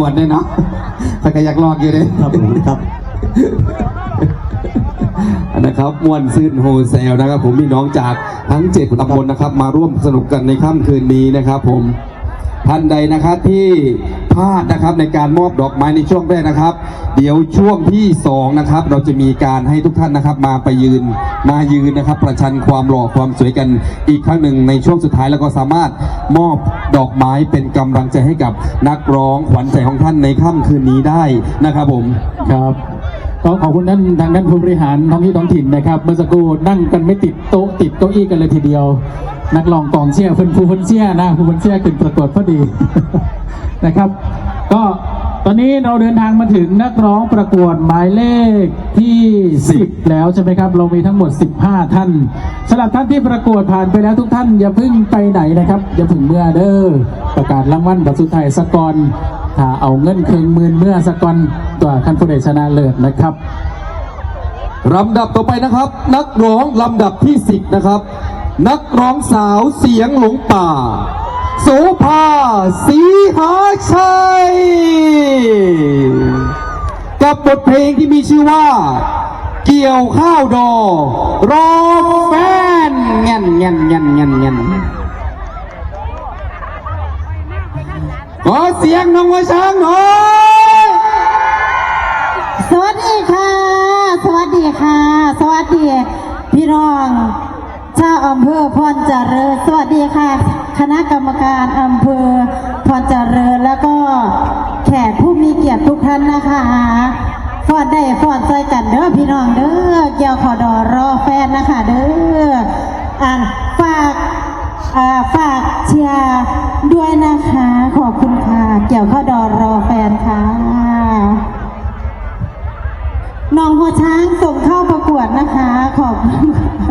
ปวดเลยเนาะแต่ก็อยากลอกอยู่เลยครับผมครับนะครับมวนซื่นโฮเซลนะครับ ผมมีน้องจากทั้งเจ็ดตำบลนะครับ มาร่วมสนุกกันในค่ำคืนนี้นะครับ ผม ท่านใดนะครับที่พลาดนะครับในการมอบดอกไม้ในช่วงแรกนะครับ เดี๋ยวช่วงที่สองนะครับเราจะมีการให้ทุกท่านนะครับ มาไปยืนมายืนนะครับ ประชันความหล่อความสวยกันอีกครั้งหนึ่งในช่วงสุดท้ายแล้วก็สามารถมอบดอกไม้เป็นกำลังใจให้กับนักร้องขวัญใจของท่านในค่ำคืนนี้ได้นะครับผมครับก็ขอบคุณท่านทางด้านผู้บริหารท้องที่ท้องถิ่นนะครับเมื่อสักครู่นั่งกันไม่ติดโต๊ะติดเก้าอี้กันเลยทีเดียว นักร้องกองเชียร์เพิ่นผู้เพิ่นเชียร์นะผู้เพิ่นเชียร์ขึ้นประกวดพอดีนะครับ ก็ตอนนี้เราเดินทางมาถึงนักร้องประกวดหมายเลขที่ 10 แล้วใช่ไหมครับ เรามีทั้งหมด 15 ท่านสำหรับท่านที่ประกวดผ่านไปแล้วทุกท่านอย่าเพิ่งไปไหนนะครับ อย่าพิ่งเมื่อเด้อประกาศรางวัลบัตรสุดท้ายสกอนถ้าเอาเงินเครื่องหมื่นเมื่อสกอนตัวท่านผู้ใดชนะเลิศนะครับลำดับต่อไปนะครับ นักร้องลำดับที่ 10 นะครับ นักร้องสาวเสียงหลงป่าโสภาสีหาชัย กับบทเพลงที่มีชื่อว่า เกี่ยวข้าวดอ รอแฟนเงี้ยนเงี้ยนเงี้ยนเงี้ยนเงี้ยนขอเสียงน้องว่าช้างหน่อยสวัสดีค่ะ สวัสดีค่ะ สวัสดีพี่น้อง ชาอำเภอพรเจริญสวัสดีค่ะ คณะกรรมการอำเภอพรเจริญแล้วก็แขกผู้มีเกียรติทุกท่านนะคะฟอดได้ฟอดใจกันเด้อพี่น้องเด้อเกี่ยวขอดอรอแฟนนะคะเด้ออ่าฝากอ่าฝากเชียร์ด้วยนะคะ ขอบคุณค่ะ เกี่ยวขอดอรอแฟนค่ะน้องหัวช้างส่งเข้าประกวดนะคะ ขอบคุณค่ะ